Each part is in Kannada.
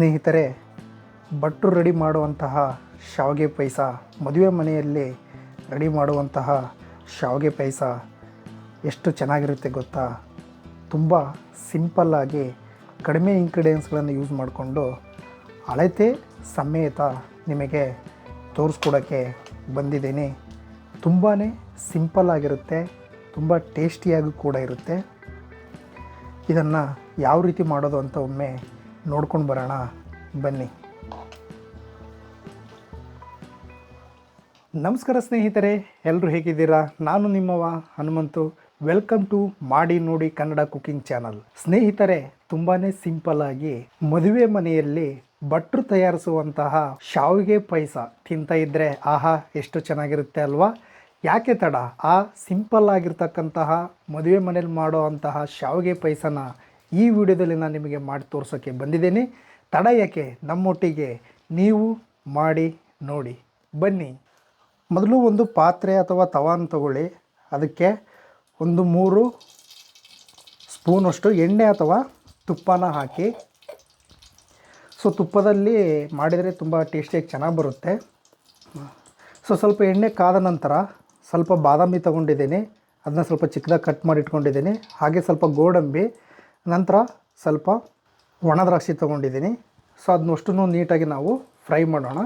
ಸ್ನೇಹಿತರೆ, ಭಟ್ರು ರೆಡಿ ಮಾಡುವಂತಹ ಶಾವಿಗೆ ಪಾಯಸ, ಮದುವೆ ಮನೆಯಲ್ಲಿ ರೆಡಿ ಮಾಡುವಂತಹ ಶಾವಿಗೆ ಪಾಯಸ ಎಷ್ಟು ಚೆನ್ನಾಗಿರುತ್ತೆ ಗೊತ್ತಾ? ತುಂಬ ಸಿಂಪಲ್ಲಾಗಿ ಕಡಿಮೆ ಇಂಗ್ರೀಡಿಯೆಂಟ್ಸ್ಗಳನ್ನು ಯೂಸ್ ಮಾಡಿಕೊಂಡು ಅಳತೆ ಸಮೇತ ನಿಮಗೆ ತೋರಿಸ್ಕೊಡೋಕ್ಕೆ ಬಂದಿದ್ದೀನಿ. ತುಂಬಾ ಸಿಂಪಲ್ಲಾಗಿರುತ್ತೆ ತುಂಬ ಟೇಸ್ಟಿಯಾಗೂ ಕೂಡ ಇರುತ್ತೆ. ಇದನ್ನು ಯಾವ ರೀತಿ ಮಾಡೋದು ಅಂತ ಒಮ್ಮೆ ನೋಡ್ಕೊಂಡು ಬರೋಣ. ಬನ್ನಿ. ನಮಸ್ಕಾರ ಸ್ನೇಹಿತರೆ ಎಲ್ಲರೂ ಹೇಗಿದ್ದೀರಾ? ನಾನು ನಿಮ್ಮವ ಹನುಮಂತು. ವೆಲ್ಕಮ್ ಟು ಮಾಡಿ ನೋಡಿ ಕನ್ನಡ ಕುಕಿಂಗ್ ಚಾನಲ್ ಸ್ನೇಹಿತರೆ ತುಂಬಾ ಸಿಂಪಲ್ ಆಗಿ ಮದುವೆ ಮನೆಯಲ್ಲಿ ಭಟ್ರು ತಯಾರಿಸುವಂತಹ ಶಾವಿಗೆ ಪಾಯಸ ತಿಂತ ಇದ್ದರೆ ಆಹಾ, ಎಷ್ಟು ಚೆನ್ನಾಗಿರುತ್ತೆ ಅಲ್ವಾ? ಯಾಕೆ ತಡ? ಆ ಸಿಂಪಲ್ ಆಗಿರ್ತಕ್ಕಂತಹ ಮದುವೆ ಮನೇಲಿ ಮಾಡೋ ಅಂತಹ ಶಾವಿಗೆ ಪಾಯಸನ ಈ ವಿಡಿಯೋದಲ್ಲಿ ನಾನು ನಿಮಗೆ ಮಾಡಿ ತೋರಿಸೋಕ್ಕೆ ಬಂದಿದ್ದೇನೆ. ತಡ ಯಾಕೆ ನಮ್ಮೊಟ್ಟಿಗೆ ನೀವು ಮಾಡಿ ನೋಡಿ. ಬನ್ನಿ. ಮೊದಲು ಒಂದು ಪಾತ್ರೆ ಅಥವಾ ತವಾನ ತಗೊಳ್ಳಿ. ಅದಕ್ಕೆ ಒಂದು ಮೂರು ಸ್ಪೂನಷ್ಟು ಎಣ್ಣೆ ಅಥವಾ ತುಪ್ಪನ ಹಾಕಿ. ಸೊ, ತುಪ್ಪದಲ್ಲಿ ಮಾಡಿದರೆ ತುಂಬ ಟೇಸ್ಟಿಯಾಗಿ ಚೆನ್ನಾಗಿ ಬರುತ್ತೆ. ಸೊ, ಸ್ವಲ್ಪ ಎಣ್ಣೆ ಕಾದ ನಂತರ ಸ್ವಲ್ಪ ಬಾದಾಮಿ ತೊಗೊಂಡಿದ್ದೀನಿ. ಅದನ್ನ ಸ್ವಲ್ಪ ಚಿಕ್ಕದಾಗಿ ಕಟ್ ಮಾಡಿ ಇಟ್ಕೊಂಡಿದ್ದೀನಿ. ಹಾಗೆ ಸ್ವಲ್ಪ ಗೋಡಂಬಿ ನಂತರ ಸ್ವಲ್ಪ ಒಣ ದ್ರಾಕ್ಷಿ ತೊಗೊಂಡಿದ್ದೀನಿ. ಸೊ ಅದನ್ನಷ್ಟು ನೀಟಾಗಿ ನಾವು ಫ್ರೈ ಮಾಡೋಣ.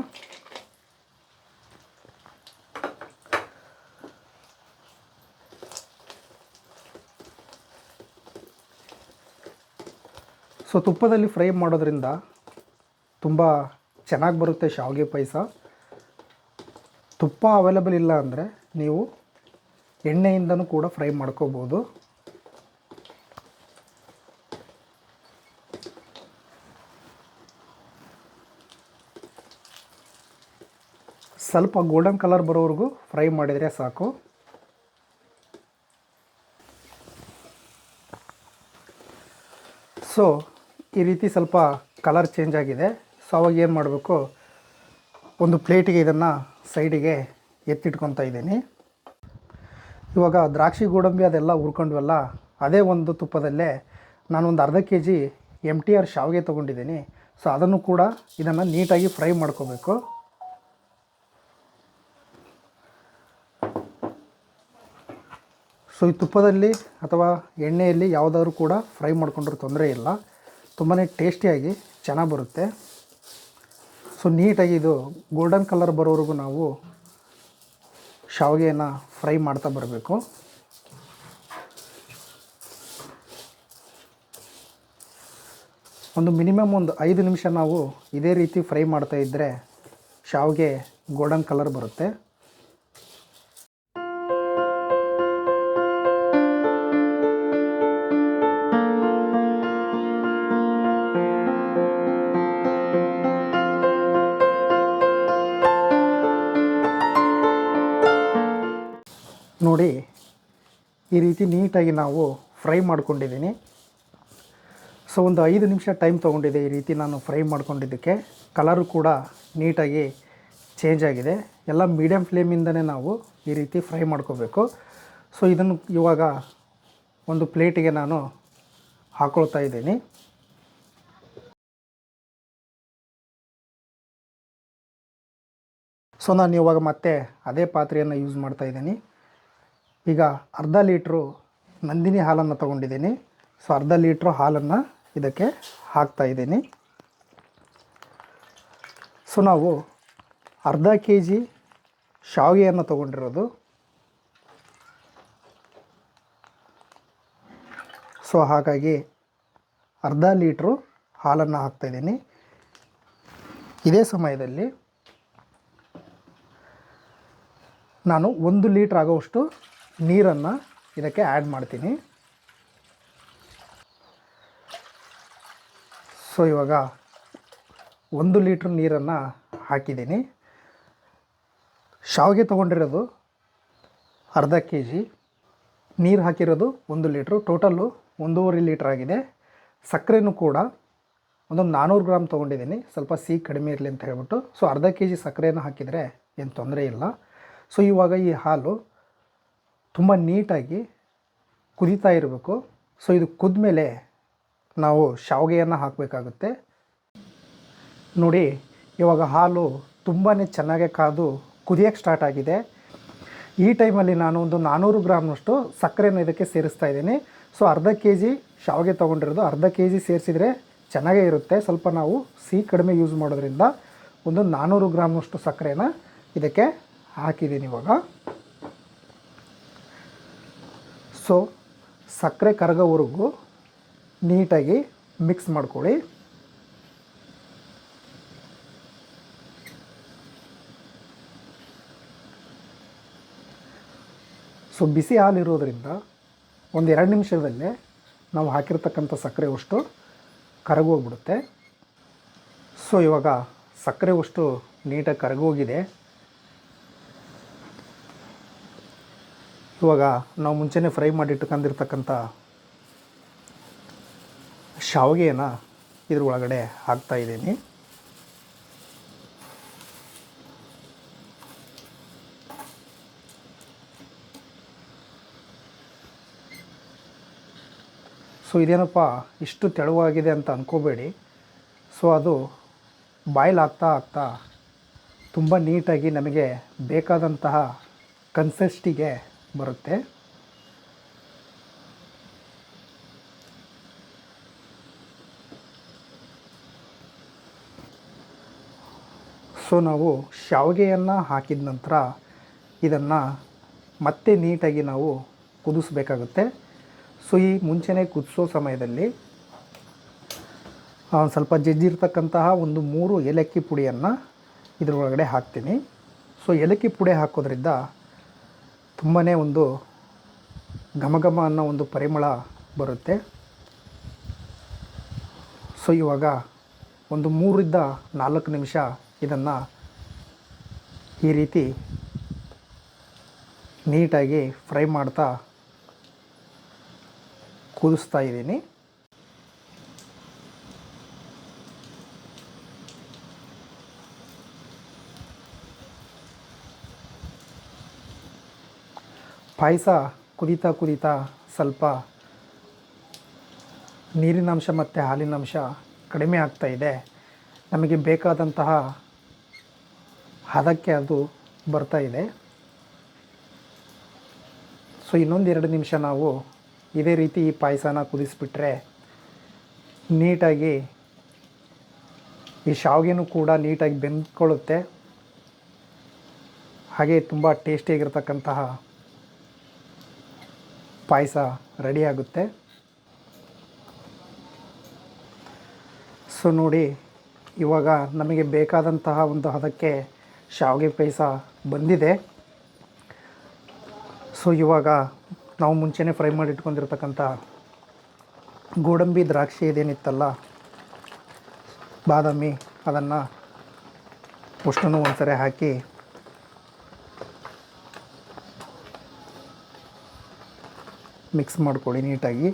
ಸೊ ತುಪ್ಪದಲ್ಲಿ ಫ್ರೈ ಮಾಡೋದ್ರಿಂದ ತುಂಬ ಚೆನ್ನಾಗಿ ಬರುತ್ತೆ ಶಾವಿಗೆ ಪಾಯಸ. ತುಪ್ಪ ಅವೈಲೇಬಲ್ ಇಲ್ಲ ಅಂದರೆ ನೀವು ಎಣ್ಣೆಯಿಂದನೂ ಕೂಡ ಫ್ರೈ ಮಾಡ್ಕೋಬೋದು. ಸ್ವಲ್ಪ ಗೋಲ್ಡನ್ ಕಲರ್ ಬರೋವರೆಗೂ ಫ್ರೈ ಮಾಡಿದರೆ ಸಾಕು. ಸೊ ಈ ರೀತಿ ಸ್ವಲ್ಪ ಕಲರ್ ಚೇಂಜ್ ಆಗಿದೆ. ಸೊ ಅವಾಗ ಏನು ಮಾಡಬೇಕು? ಒಂದು ಪ್ಲೇಟಿಗೆ ಇದನ್ನು ಸೈಡಿಗೆ ಎತ್ತಿಟ್ಕೊತಾ ಇದ್ದೀನಿ. ಇವಾಗ ದ್ರಾಕ್ಷಿ ಗೋಡಂಬಿ ಅದೆಲ್ಲ ಹುರ್ಕೊಂಡ್ವಲ್ಲ, ಅದೇ ಒಂದು ತುಪ್ಪದಲ್ಲೇ ನಾನೊಂದು ಅರ್ಧ K G M T R ಶಾವಿಗೆ ತೊಗೊಂಡಿದ್ದೀನಿ. ಸೊ ಅದನ್ನು ಕೂಡ ಇದನ್ನು ನೀಟಾಗಿ ಫ್ರೈ ಮಾಡ್ಕೋಬೇಕು. ಸೊ ಈ ತುಪ್ಪದಲ್ಲಿ ಅಥವಾ ಎಣ್ಣೆಯಲ್ಲಿ ಯಾವುದಾದ್ರೂ ಕೂಡ ಫ್ರೈ ಮಾಡ್ಕೊಂಡ್ರೆ ತೊಂದರೆ ಇಲ್ಲ. ತುಂಬಾ ಟೇಸ್ಟಿಯಾಗಿ ಚೆನ್ನಾಗಿ ಬರುತ್ತೆ. ಸೊ ನೀಟಾಗಿ ಇದು ಗೋಲ್ಡನ್ ಕಲರ್ ಬರೋವರೆಗೂ ನಾವು ಶಾವಿಗೆಯನ್ನು ಫ್ರೈ ಮಾಡ್ತಾ ಬರಬೇಕು. ಒಂದು ಮಿನಿಮಮ್ ಒಂದು ಐದು ನಿಮಿಷ ನಾವು ಇದೇ ರೀತಿ ಫ್ರೈ ಮಾಡ್ತಾ ಇದ್ದರೆ ಶಾವಿಗೆ ಗೋಲ್ಡನ್ ಕಲರ್ ಬರುತ್ತೆ. ನೋಡಿ ಈ ರೀತಿ ನೀಟಾಗಿ ನಾವು ಫ್ರೈ ಮಾಡ್ಕೊಂಡಿದ್ದೀನಿ. ಸೊ, ಒಂದು ಐದು ನಿಮಿಷ ಟೈಮ್ ತೊಗೊಂಡಿದೆ ಈ ರೀತಿ ನಾನು ಫ್ರೈ ಮಾಡ್ಕೊಂಡಿದ್ದಕ್ಕೆ. ಕಲರು ಕೂಡ ನೀಟಾಗಿ ಚೇಂಜ್ ಆಗಿದೆ. ಎಲ್ಲ ಮೀಡಿಯಮ್ ಫ್ಲೇಮಿಂದನೇ ನಾವು ಈ ರೀತಿ ಫ್ರೈ ಮಾಡ್ಕೋಬೇಕು. ಸೊ ಇದನ್ನು ಇವಾಗ ಒಂದು ಪ್ಲೇಟಿಗೆ ನಾನು ಹಾಕೊಳ್ತಾ ಇದ್ದೀನಿ. ಸೊ ನಾನು ಇವಾಗ ಮತ್ತೆ ಅದೇ ಪಾತ್ರೆಯನ್ನು ಯೂಸ್ ಮಾಡ್ತಾ ಇದ್ದೀನಿ. ಈಗ ಅರ್ಧ ಲೀಟ್ರು ನಂದಿನಿ ಹಾಲನ್ನು ತೊಗೊಂಡಿದ್ದೀನಿ. ಸೊ, ಅರ್ಧ ಲೀಟ್ರು ಹಾಲನ್ನು ಇದಕ್ಕೆ ಹಾಕ್ತಾ ಇದ್ದೀನಿ. ಸೊ, ನಾವು ಅರ್ಧ ಕೆ ಜಿ ಶಾವಿಗೆಯನ್ನು ತೊಗೊಂಡಿರೋದು. ಸೊ, ಹಾಗಾಗಿ ಅರ್ಧ ಲೀಟ್ರು ಹಾಲನ್ನು ಹಾಕ್ತಾಯಿದ್ದೀನಿ ಇದೇ ಸಮಯದಲ್ಲಿ ನಾನು ಒಂದು ಲೀಟ್ರ್ ಆಗೋವಷ್ಟು ನೀರನ್ನು ಇದಕ್ಕೆ ಆ್ಯಡ್ ಮಾಡ್ತೀನಿ. ಸೊ ಇವಾಗ ಒಂದು ಲೀಟ್ರ್ ನೀರನ್ನು ಹಾಕಿದ್ದೀನಿ. ಶಾವಿಗೆ ತೊಗೊಂಡಿರೋದು ಅರ್ಧ ಕೆ ಜಿ ನೀರು ಹಾಕಿರೋದು ಒಂದು ಲೀಟ್ರು. ಟೋಟಲ್ಲು ಒಂದೂವರೆ ಲೀಟ್ರ್ ಆಗಿದೆ. ಸಕ್ಕರೆನೂ ಕೂಡ ಒಂದೊಂದು ನಾನ್ನೂರು ಗ್ರಾಮ್ ತೊಗೊಂಡಿದ್ದೀನಿ. ಸ್ವಲ್ಪ ಸಿಹಿ ಕಡಿಮೆ ಇರಲಿ ಅಂತ ಹೇಳ್ಬಿಟ್ಟು. ಸೊ ಅರ್ಧ ಕೆ ಜಿ ಸಕ್ಕರೆನ ಹಾಕಿದರೆ ಏನು ತೊಂದರೆ ಇಲ್ಲ. ಸೊ ಇವಾಗ ಈ ಹಾಲು ತುಂಬ ನೀಟಾಗಿ ಕುದೀತಾ ಇರಬೇಕು. ಸೊ ಇದು ಕುದ್ಮೇಲೆ ನಾವು ಶಾವಿಗೆಯನ್ನು ಹಾಕಬೇಕಾಗುತ್ತೆ. ನೋಡಿ, ಇವಾಗ ಹಾಲು ತುಂಬಾ ಚೆನ್ನಾಗೆ ಕಾದು ಕುದಿಯೋಕ್ಕೆ ಸ್ಟಾರ್ಟ್ ಆಗಿದೆ. ಈ ಟೈಮಲ್ಲಿ ನಾನು ಒಂದು ನಾನ್ನೂರು ಗ್ರಾಮ್ನಷ್ಟು ಸಕ್ಕರೆನ ಇದಕ್ಕೆ ಸೇರಿಸ್ತಾ ಇದ್ದೀನಿ. ಸೊ ಅರ್ಧ ಕೆ ಜಿ ಶಾವಿಗೆ ತೊಗೊಂಡಿರೋದು ಅರ್ಧ ಕೆ ಜಿ ಸೇರಿಸಿದರೆ ಚೆನ್ನಾಗೇ ಇರುತ್ತೆ. ಸ್ವಲ್ಪ ನಾವು ಸಿಹಿ ಕಡಿಮೆ ಯೂಸ್ ಮಾಡೋದ್ರಿಂದ ಒಂದು ನಾನ್ನೂರು ಗ್ರಾಮ್ನಷ್ಟು ಸಕ್ಕರೆನ ಇದಕ್ಕೆ ಹಾಕಿದ್ದೀನಿ ಇವಾಗ. ಸೊ ಸಕ್ಕರೆ ಕರಗೋವರೆಗೂ ನೀಟಾಗಿ ಮಿಕ್ಸ್ ಮಾಡ್ಕೊಳ್ಳಿ. ಸೊ ಬಿಸಿ ಹಾಲು ಇರೋದ್ರಿಂದ ಒಂದು ಎರಡು ನಿಮಿಷದಲ್ಲೇ ನಾವು ಹಾಕಿರ್ತಕ್ಕಂಥ ಸಕ್ಕರೆ ಅಷ್ಟು ಕರಗೋಗ್ಬಿಡುತ್ತೆ. ಸೊ ಇವಾಗ ಸಕ್ಕರೆ ಅಷ್ಟು ನೀಟಾಗಿ ಕರಗೋಗಿದೆ. ಇವಾಗ ನಾವು ಮುಂಚೆನೇ ಫ್ರೈ ಮಾಡಿ ಇಟ್ಕೊಂಡಿರ್ತಕ್ಕಂಥ ಶಾವಿಗೆಯನ್ನು ಇದ್ರ ಒಳಗಡೆ ಹಾಕ್ತಾ ಇದ್ದೀನಿ. ಸೊ ಇದೇನಪ್ಪ, ಇಷ್ಟು ತೆಳುವಾಗಿದೆ ಅಂತ ಅಂದ್ಕೋಬೇಡಿ ಸೊ ಅದು ಬಾಯ್ಲ್ ಆಗ್ತಾ ಆಗ್ತಾ ತುಂಬ ನೀಟಾಗಿ ನಮಗೆ ಬೇಕಾದಂತಹ ಕನ್ಸಿಸ್ಟಿಗೆ ಬರುತ್ತೆ. ಸೊ ನಾವು ಶಾವಿಗೆಯನ್ನು ಹಾಕಿದ ನಂತರ ಇದನ್ನು ಮತ್ತೆ ನೀಟಾಗಿ ನಾವು ಕುದಿಸ್ಬೇಕಾಗುತ್ತೆ. ಸೊ ಈ ಮುಂಚೆನೇ ಕುದಿಸೋ ಸಮಯದಲ್ಲಿ ಸ್ವಲ್ಪ ಜಜ್ಜಿರ್ತಕ್ಕಂತಹ ಒಂದು ಮೂರು ಏಲಕ್ಕಿ ಪುಡಿಯನ್ನು ಇದರೊಳಗಡೆ ಹಾಕ್ತೀನಿ. ಸೊ ಏಲಕ್ಕಿ ಪುಡಿ ಹಾಕೋದ್ರಿಂದ ತುಂಬಾ ಒಂದು ಘಮ ಘಮ ಅನ್ನೋ ಒಂದು ಪರಿಮಳ ಬರುತ್ತೆ. ಸೊ, ಇವಾಗ ಒಂದು ಮೂರಿಂದ ನಾಲ್ಕು ನಿಮಿಷ ಇದನ್ನು ಈ ರೀತಿ ನೀಟಾಗಿ ಫ್ರೈ ಮಾಡ್ತಾ ಕುದಿಸ್ತಾ ಇದ್ದೀನಿ. ಪಾಯಸ ಕುದೀತಾ ಕುದೀತಾ ಸ್ವಲ್ಪ ನೀರಿನಂಶ ಮತ್ತು ಹಾಲಿನಂಶ ಕಡಿಮೆ ಆಗ್ತಾ ಇದೆ. ನಮಗೆ ಬೇಕಾದಂತಹ ಹದಕ್ಕೆ ಅದು ಬರ್ತಾ ಇದೆ. ಸೊ, ಇನ್ನೊಂದು ಎರಡು ನಿಮಿಷ ನಾವು ಇದೇ ರೀತಿ ಈ ಪಾಯಸನ ಕುದಿಸ್ಬಿಟ್ರೆ ನೀಟಾಗಿ ಈ ಶಾವಿಗೆನೂ ಕೂಡ ನೀಟಾಗಿ ಬೆಂದ್ಕೊಳ್ಳುತ್ತೆ. ಹಾಗೆ ತುಂಬ ಟೇಸ್ಟಿಯಾಗಿರ್ತಕ್ಕಂತಹ ಪಾಯಸ ರೆಡಿಯಾಗುತ್ತೆ ಸೊ ನೋಡಿ, ಇವಾಗ ನಮಗೆ ಬೇಕಾದಂತಹ ಒಂದು ಹದಕ್ಕೆ ಶಾವಿಗೆ ಪಾಯಸ ಬಂದಿದೆ. ಸೊ ಇವಾಗ ನಾವು ಮುಂಚೆನೇ ಫ್ರೈ ಮಾಡಿ ಇಟ್ಕೊಂಡಿರ್ತಕ್ಕಂಥ ಗೋಡಂಬಿ ದ್ರಾಕ್ಷಿ ಇದೇನಿತ್ತಲ್ಲ, ಬಾದಾಮಿ, ಅದನ್ನು ಅಷ್ಟನ್ನು ಒಂದ್ಸರಿ ಹಾಕಿ ಮಿಕ್ಸ್ ಮಾಡ್ಕೊಳ್ಳಿ ನೀಟಾಗಿ.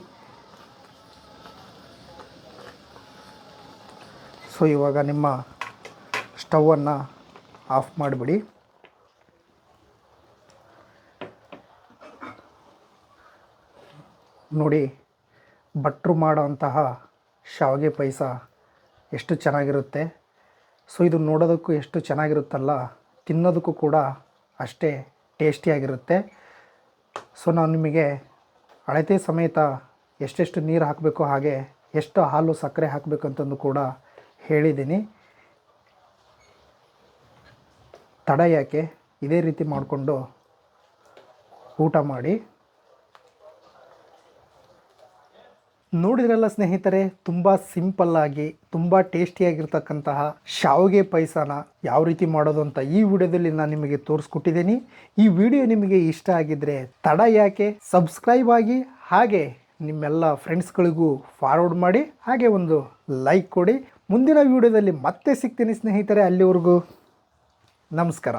ಸೊ ಇವಾಗ ನಿಮ್ಮ ಸ್ಟವನ್ನು ಆಫ್ ಮಾಡಿಬಿಡಿ. ನೋಡಿ ಭಟ್ರು ಮಾಡೋಂತಹ ಶಾವಿಗೆ ಪಾಯಸ ಎಷ್ಟು ಚೆನ್ನಾಗಿರುತ್ತೆ. ಸೊ ಇದು ನೋಡೋದಕ್ಕೂ ಎಷ್ಟು ಚೆನ್ನಾಗಿರುತ್ತಲ್ಲ, ತಿನ್ನೋದಕ್ಕೂ ಕೂಡ ಅಷ್ಟೇ ಟೇಸ್ಟಿಯಾಗಿರುತ್ತೆ ಸೊ ನಾನು ನಿಮಗೆ ಅಳತೆ ಸಮೇತ ಎಷ್ಟೆಷ್ಟು ನೀರು ಹಾಕಬೇಕು ಹಾಗೆ ಎಷ್ಟು ಹಾಲು ಸಕ್ಕರೆ ಹಾಕಬೇಕು ಅಂತಂದು ಕೂಡ ಹೇಳಿದ್ದೀನಿ. ತಡ ಯಾಕೆ? ಇದೇ ರೀತಿ ಮಾಡಿಕೊಂಡು ಊಟ ಮಾಡಿ. ನೋಡಿದ್ರಲ್ಲ ಸ್ನೇಹಿತರೆ, ತುಂಬ ಸಿಂಪಲ್ಲಾಗಿ ತುಂಬ ಟೇಸ್ಟಿಯಾಗಿರ್ತಕ್ಕಂತಹ ಶಾವಿಗೆ ಪಾಯಸನ ಯಾವ ರೀತಿ ಮಾಡೋದು ಅಂತ ಈ ವಿಡಿಯೋದಲ್ಲಿ ನಾನು ನಿಮಗೆ ತೋರಿಸ್ಕೊಟ್ಟಿದ್ದೀನಿ. ಈ ವಿಡಿಯೋ ನಿಮಗೆ ಇಷ್ಟ ಆಗಿದ್ದರೆ ತಡ ಯಾಕೆ, ಸಬ್ಸ್ಕ್ರೈಬ್ ಆಗಿ, ಹಾಗೆ ನಿಮ್ಮೆಲ್ಲ ಫ್ರೆಂಡ್ಸ್ಗಳಿಗೂ ಫಾರ್ವರ್ಡ್ ಮಾಡಿ, ಹಾಗೆ ಒಂದು ಲೈಕ್ ಕೊಡಿ. ಮುಂದಿನ ವಿಡಿಯೋದಲ್ಲಿ ಮತ್ತೆ ಸಿಗ್ತೀನಿ ಸ್ನೇಹಿತರೆ, ಅಲ್ಲಿವರೆಗೂ ನಮಸ್ಕಾರ.